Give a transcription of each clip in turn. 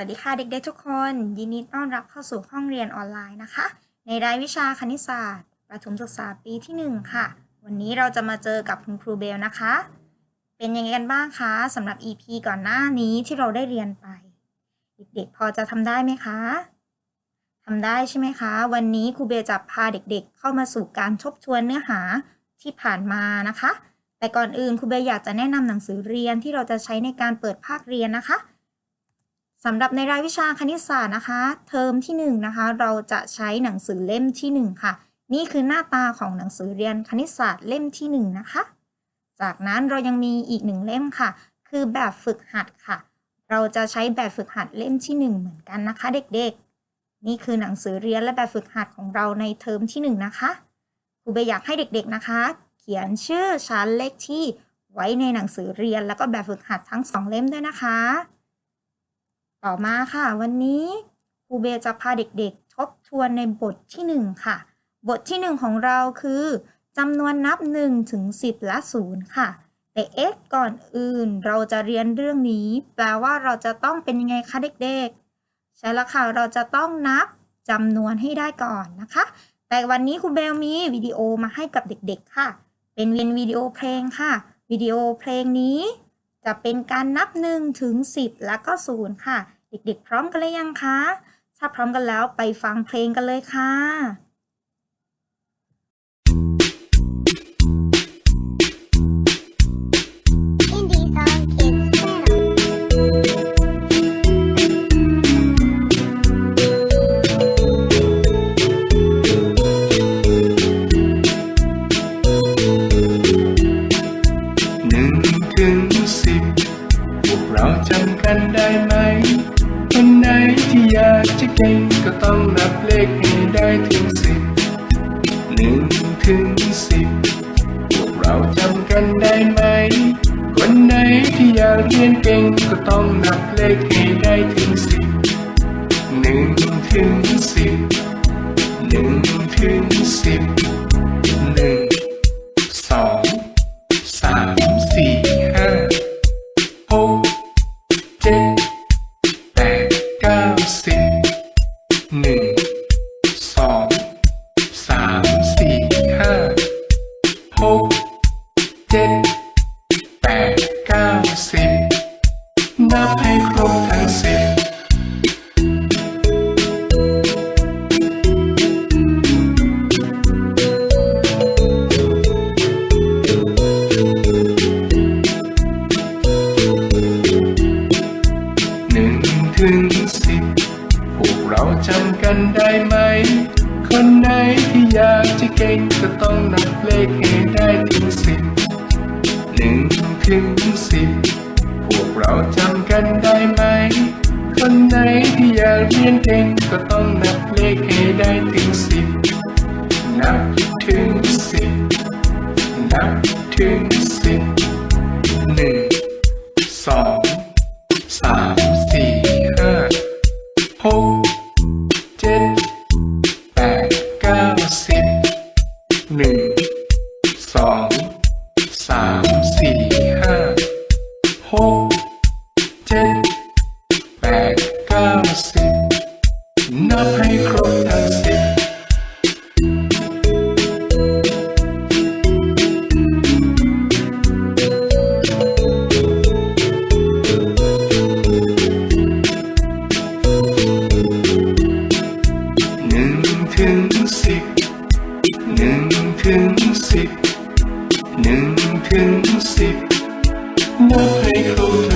วัสดีค่ะเด็กๆทุกคน ยินดีต้อนรับเข้าสู่ห้องเรียนออนไลน์นะคะ ในรายวิชาคณิตศาสตร์ ประถมศึกษาปีที่ 1 ค่ะ วันนี้เราจะมาเจอกับคุณครูเบลนะคะ เป็นยังไงกันบ้างคะสำหรับ EP ก่อนหน้านี้ที่เราได้เรียนไป เด็กๆพอจะทำได้ไหมคะทำได้ใช่ไหมคะ วันนี้ครูเบลจะพาเด็กๆ เข้ามาสู่การทบทวนเนื้อหาที่ผ่านมานะคะ แต่ก่อนอื่นครูเบลอยากจะแนะนำหนังสือเรียนที่เราจะใช้ในการเปิดภาคเรียนนะคะ สำหรับในรายวิชาคณิตศาสตร์นะคะ เทอมที่1นงนะคะ เราจะใช้หนังสือเล่มที่ 1 ค่ะ นี่คือหน้าตาของหนังสือเรียนคณิตศาสตร์เล่มที่ 1 นะคะ จากนั้นเรายังมีอีกหนึ่งเล่มค่ะ คือแบบฝึกหัดค่ะ เราจะใช้แบบฝึกหัดเล่มที่ 1 เหมือนกันนะคะ เด็กๆ นี่คือหนังสือเรียนและแบบฝึกหัดของเราในเทอมที่ 1 นะคะครูเบย์อยากให้เด็กๆนะคะ เขียนชื่อชั้นเลขที่ไว้ในหนังสือเรียนแล้วก็แบบฝึกหัดทั้งสองเล่มด้วยนะคะ ต่อมาค่ะ วันนี้ครูเบย์จะพาเด็กๆ ทบทวนในบทที่ 1 ค่ะ บทที่ 1 ของเราคือจำนวนนับ1ถึง10 และ 0 ค่ะ แต่เอ๊ะก่อนอื่นเราจะเรียนเรื่องนี้ แปลว่าเราจะต้องเป็นยังไงคะเด็กๆ ใช่แล้วค่ะ เราจะต้องนับจำนวนให้ได้ก่อนนะคะ แต่วันนี้ครูเบลมีวิดีโอมาให้กับเด็กๆ ค่ะ เป็นเวียนวิดีโอเพลงค่ะ วิดีโอเพลงนี้ จะเป็นการนับ1ถึง10 แล้วก็0ค่ะ เด็กๆ พร้อมกันเลยยังคะ ถ้าพร้อมกันแล้วไปฟังเพลงกันเลยค่ะ ต้องนับเลขให้ได้ถึงสิบหนึ่งถึงสิบพวกเราจำกันได้ไหม คนไหนที่อยากเรียนเก่งก็ต้องนับเลขให้ได้ถึงสิบหนึ่งถึงสิบหนึ่งถึงสิบ บให้ครบทั้งสิบหนึ่งถึงสิบพวกเราจำกันได้ไหม คนไหนที่อยากจะเก่งก็ต้องนับเลขให้ได้ถึงสิบหนึ่งถึงสิบ พวกเราจำกันได้ไหม คนไหนที่อยากเรียนเก่งก็ต้องนับเลขให้ได้ถึงสิบ นับถึงสิบ นับถึงสิบ นับให้ครบทั้งสิบหนึ่งถึงสิบหนึ่งถึงสิบหนึ่งถึงสิบนับให้ครบทั้งสิบ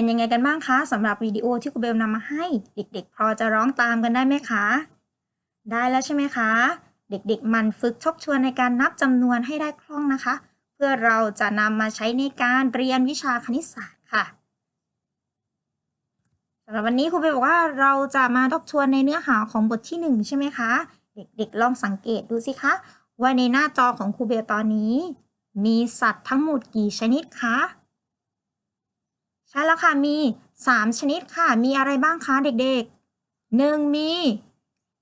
เป็นยังไงกันบ้างคะสำหรับวิดีโอที่ครูเบลนำมาให้เด็กๆ พอจะร้องตามกันได้ไหมคะ ได้แล้วใช่ไหมคะ เด็กๆ มันฝึกทบทวนในการนับจำนวนให้ได้คล่องนะคะ เพื่อเราจะนำมาใช้ในการเรียนวิชาคณิตศาสตร์ค่ะสำหรับวันนี้ครูเบลบอกว่าเราจะมาทบทวนในเนื้อหาของบทที่หนึ่งใช่ไหมคะ เด็กๆ ลองสังเกตดูสิคะว่าในหน้าจอของครูเบลตอนนี้ มีสัตว์ทั้งหมดกี่ชนิดคะ ใช่แล้วค่ะมี 3 ชนิดค่ะ มีอะไรบ้างคะเด็กๆ 1 มี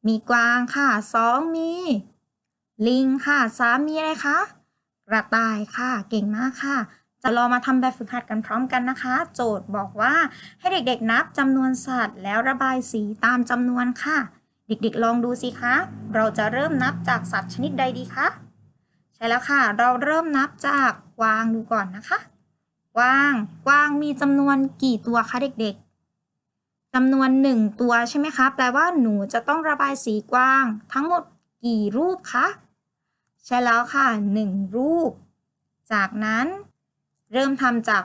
มีกวางค่ะ 2 มี ลิงค่ะ 3 มีอะไรคะกระต่ายค่ะ เก่งมากค่ะ จะรอมาทำแบบฝึกหัดกันพร้อมกันนะคะ โจทย์บอกว่าให้เด็กๆนับจำนวนสัตว์ แล้วระบายสีตามจำนวนค่ะ เด็กๆลองดูสิคะ เราจะเริ่มนับจากสัตว์ชนิดใดดีคะใช่แล้วค่ะ เราเริ่มนับจากกวางดูก่อนนะคะ กวาง กวางมีจำนวนกี่ตัวคะเด็กๆจำนวนหนึ่งตัวใช่ไหมคะ แปลว่าหนูจะต้องระบายสีกว้าง ทั้งหมดกี่รูปคะ ใช่แล้วค่ะหนึ่งรูป จากนั้น เริ่มทำจาก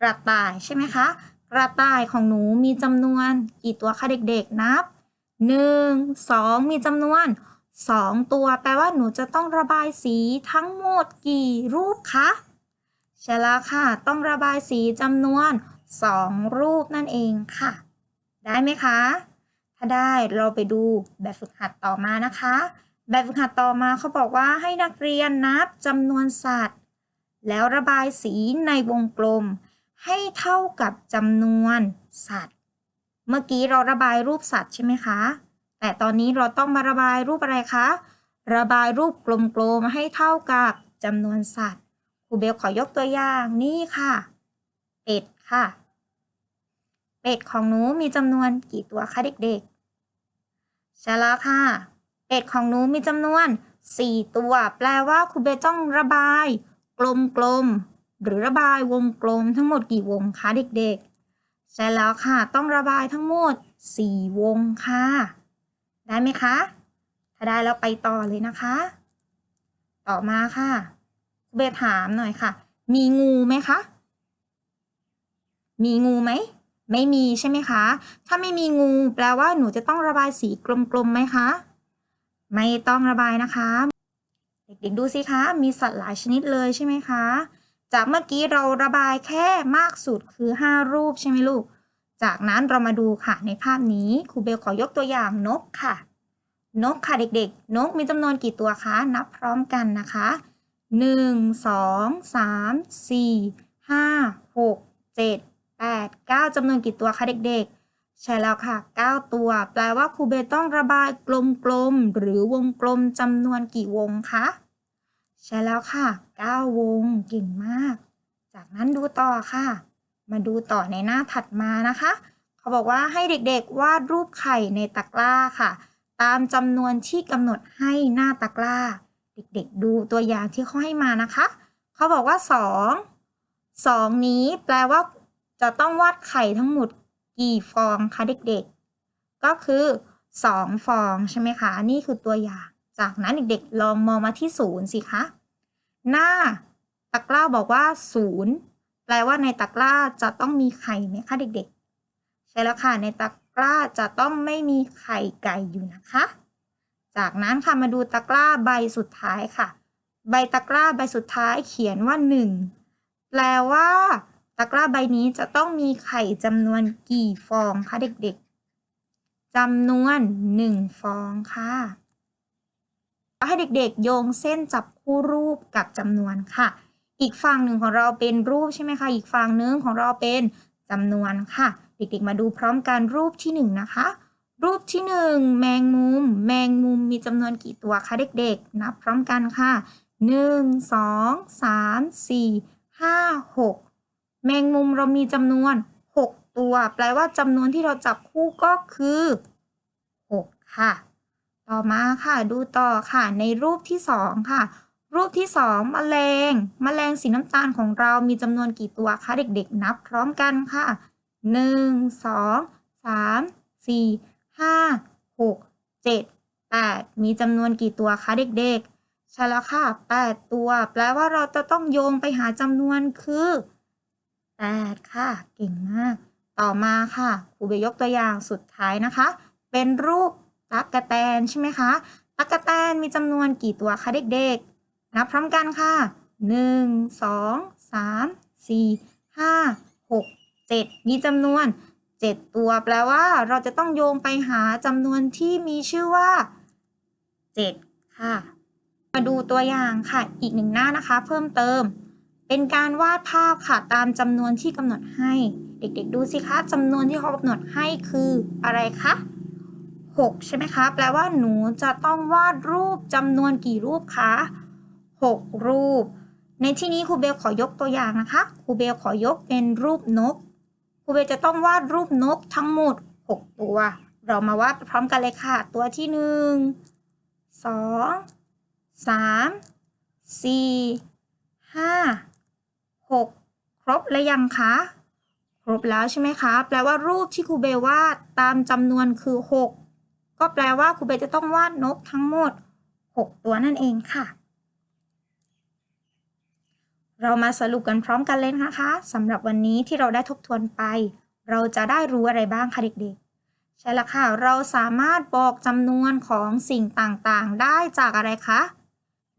กระต่ายใช่ไหมคะ กระต่ายของหนูมีจำนวนกี่ตัวคะเด็กๆ นับหนึ่งสองมีจำนวนสองตัว แปลว่าหนูจะต้องระบายสีทั้งหมดกี่รูปคะ ใช่แล้วค่ะ ต้องระบายสีจำนวนสองรูปนั่นเองค่ะ ได้ไหมคะ ถ้าได้เราไปดูแบบฝึกหัดต่อมานะคะ แบบฝึกหัดต่อมาเขาบอกว่าให้นักเรียนนับจำนวนสัตว์ แล้วระบายสีในวงกลม ให้เท่ากับจำนวนสัตว์ เมื่อกี้เราระบายรูปสัตว์ใช่ไหมคะ แต่ตอนนี้เราต้องมาระบายรูปอะไรคะ ระบายรูปกลมๆให้เท่ากับจำนวนสัตว์ ครูเบลขอยกตัวอย่างนี่ค่ะ เป็ดค่ะ เป็ดของหนูมีจำนวนกี่ตัวคะเด็กๆใช่แล้วค่ะ เป็ดของหนูมีจำนวน 4 ตัว แปลว่าครูเบลต้องระบาย กลมๆหรือระบายวงกลมทั้งหมดกี่วงคะเด็กๆ ใช่แล้วค่ะ ต้องระบายทั้งหมด 4 วงค่ะ ได้ไหมคะ ถ้าได้แล้วไปต่อเลยนะคะ ต่อมาค่ะ เบลถามหน่อยค่ะ มีงูไหมคะ มีงูไหม ไม่มีใช่ไหมคะ ถ้าไม่มีงู แปลว่าหนูจะต้องระบายสีกลมๆไหมคะ ไม่ต้องระบายนะคะ เด็กๆดูสิคะ มีสัตว์หลายชนิดเลยใช่ไหมคะ จากเมื่อกี้เราระบายแค่มากสุดคือ 5 รูปใช่ไหมลูก จากนั้นเรามาดูค่ะในภาพนี้ครูเบลขอยกตัวอย่างนกค่ะ นกค่ะเด็กๆ นกมีจำนวนกี่ตัวคะ นับพร้อมกันนะคะ 1 2 3 4 5 6 7 8 9จำนวนกี่ตัวคะเด็กๆ ใช่แล้วค่ะ 9 ตัว แปลว่าครูเบต้องระบายกลมๆ หรือวงกลมจำนวนกี่วงคะ ใช่แล้วค่ะ 9 วงเก่งมาก จากนั้นดูต่อค่ะ มาดูต่อในหน้าถัดมานะคะ เขาบอกว่าให้เด็กๆ วาดรูปไข่ในตะกร้าค่ะ ตามจำนวนที่กำหนดให้หน้าตะกร้า เด็กๆดูตัวอย่างที่เขาให้มานะคะ เขาบอกว่า 2 2 นี้แปลว่า จะต้องวาดไข่ทั้งหมดกี่ฟองคะเด็กๆ ก็คือ 2 ฟองใช่ไหมคะ นี่คือตัวอย่าง จากนั้นเด็กๆ ลองมองมาที่ศูนย์สิคะ หน้าตะกร้าบอกว่าศูนย์แปลว่าในตะกร้าจะต้องมีไข่ไหมคะเด็กๆ ใช่แล้วค่ะ ในตะกร้าจะต้องไม่มีไข่ไก่อยู่นะคะ จากนั้นค่ะมาดูตะกร้าใบสุดท้ายค่ะ ใบตะกร้าใบสุดท้ายเขียนว่า 1 แปลว่า ตะกร้าใบนี้จะต้องมีไข่จำนวนกี่ฟองคะเด็กๆจำนวน 1 ฟองค่ะให้เด็กๆ โยงเส้นจับคู่รูปกับจำนวนค่ะ อีกฝั่งหนึ่งของเราเป็นรูปใช่ไหมคะ อีกฝั่งหนึ่งของเราเป็นจำนวนค่ะ เด็กๆ มาดูพร้อมกันรูปที่หนึ่งนะคะ รูปที่หนึ่งแมงมุม แมงมุมมีจำนวนกี่ตัวคะเด็กๆ นับพร้อมกันค่ะหนึ่งสองสามสี่ห้าหกแมงมุมเรามีจำนวนหกตัว แปลว่าจำนวนที่เราจับคู่ก็คือหกค่ะ ต่อมาค่ะดูต่อค่ะ ในรูปที่สองค่ะ รูปที่สองแมลง แมลงสีน้ำตาลของเรามีจำนวนกี่ตัวคะเด็กๆ นับพร้อมกันค่ะหนึ่งสองสามสี่ ห้าหกเจ็ดแปดมีจำนวนกี่ตัวคะเด็กๆ ใช่แล้วค่ะแปดตัว แปลว่าเราจะต้องโยงไปหาจำนวนคือแปดค่ะ เก่งมาก ต่อมาค่ะครูเบยกตัวอย่างสุดท้ายนะคะ เป็นรูปตั๊กแตนใช่ไหมคะตั๊กแตนมีจำนวนกี่ตัวคะเด็กๆ นับพร้อมกันค่ะหนึ่งสองสามสี่ห้าหกเจ็ดมีจำนวน เจ็ดตัว แปลว่าเราจะต้องโยงไปหาจำนวนที่มีชื่อว่าเจ็ดค่ะ มาดูตัวอย่างค่ะ อีกหนึ่งหน้านะคะ เพิ่มเติม เป็นการวาดภาพค่ะตามจำนวนที่กำหนดให้ เด็กๆ ดูสิคะจำนวนที่เขากำหนดให้คืออะไรคะ6 ใช่ไหมคะ แปลว่าหนูจะต้องวาดรูปจำนวนกี่รูปคะ 6 รูป ในที่นี้ครูเบลขอยกตัวอย่างนะคะ ครูเบลขอยกเป็นรูปนก รูเบจะต้องวาดรูปนกทั้งหมด 6 ตัว เรามาวาดพร้อมกันเลยค่ะ ตัวที่ 1 2 3 4 5 6 ครบแล้วยังคะ ครบแล้วใช่ไหมคะ แปลว่ารูปที่ครูเบวาดตามจำนวนคือ 6 ก็แปลว่าครูเบจะต้องวาดนกทั้งหมด 6 ตัวนั่นเองค่ะ เรามาสรุปกันพร้อมกันเลยนะคะสำหรับวันนี้ที่เราได้ทบทวนไป เราจะได้รู้อะไรบ้างคะเด็กๆ ใช่แล้วค่ะ เราสามารถบอกจำนวนของสิ่งต่างๆ ได้จากอะไรคะ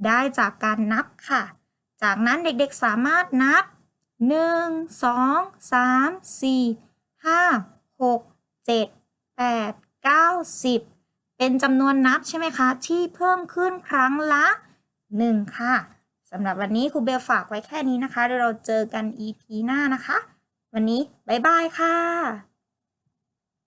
ได้จากการนับค่ะ จากนั้นเด็กๆสามารถนับ 1 2 3 4 5 6 7 8 9 10 เป็นจำนวนนับใช่ไหมคะ ที่เพิ่มขึ้นครั้งละ 1 ค่ะ สำหรับวันนี้ครูเบลฝากไว้แค่นี้นะคะเดี๋ยวเราเจอกัน EP หน้านะคะ วันนี้ บ๊ายบายค่ะ